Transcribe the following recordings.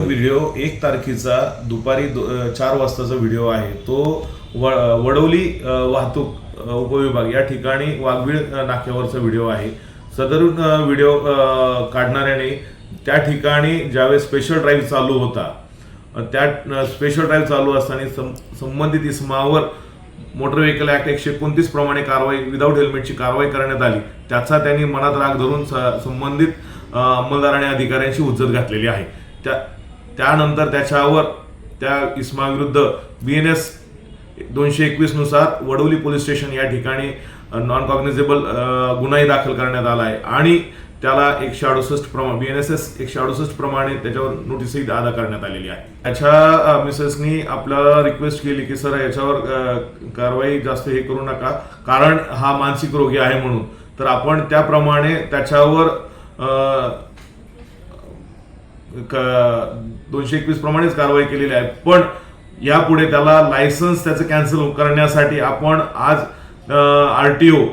Video एक तारखेचा दुपारी दो- चार वाजताचा व्हिडिओ आहे. तो व वडवली वाहतूक उपविभाग या ठिकाणी वाघबीळ नाक्यावरचा व्हिडिओ आहे. सदरून व्हिडिओ काढणाऱ्याने त्या ठिकाणी ज्यावेळेस स्पेशल ड्राईव्ह चालू होता त्या स्पेशल ड्राईव्ह चालू असताना सं- संबंधित इसमावर मोटर व्हेकल ॲक्ट एकशे एकोणतीस प्रमाणे कारवाई विदाऊट हेल्मेटची कारवाई करण्यात आली. त्याचा त्यांनी मनात राग धरून स- संबंधित अंमलदार आणि अधिकाऱ्यांशी उज्जत घातलेली आहे. त्या त्यानंतर त्याच्यावर त्या इस्माविरुद्ध बी एन एस दोनशे एकवीसनुसार वडोली वडवली पोलीस स्टेशन या ठिकाणी नॉन कॉग्निझेबल गुन्हाही दाखल करण्यात आला आहे. आणि त्याला एकशे अडुसष्ट प्रमा बी एन एस एस एकशे अडुसष्ट प्रमाणे त्याच्यावर नोटीसही अदा करण्यात आलेली आहे. त्याच्या मिसेसनी आपल्याला रिक्वेस्ट केली की सर याच्यावर कारवाई जास्त हे करू नका कारण हा मानसिक रोगी आहे म्हणून. तर आपण त्याप्रमाणे त्याच्यावर दोनशे एकवीस प्रमाणेच कारवाई केलेली आहे. पण यापुढे त्याला लायसन्स त्याचं कॅन्सल करण्यासाठी आपण आज R T O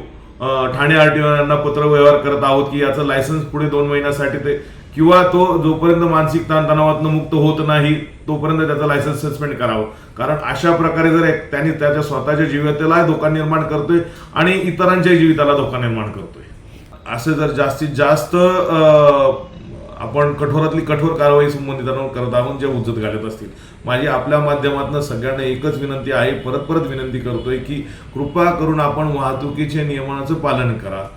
Thane RTO यांना पत्रव्यवहार करत आहोत की याचं लायसन्स पुढे दोन महिन्यासाठी ते किंवा तो जोपर्यंत मानसिक ताणतणावातनं मुक्त होत नाही तोपर्यंत त्याचं लायसन्स सस्पेंड करावं. कारण अशा प्रकारे जर एक- त्यांनी त्याच्या स्वतःच्या जीविताला धोका निर्माण करतोय आणि इतरांच्या जीविताला धोका निर्माण करतोय. असे जर जास्तीत जास्त आपण कठोरातली कठोर कारवाई संबंधितांवर करत आहोत जे उज्जत घालत असतील. माझी आपल्या माध्यमातून सगळ्यांना एकच विनंती आहे परत परत विनंती करतोय की कृपा करून आपण वाहतुकीचे नियमांचं पालन करा.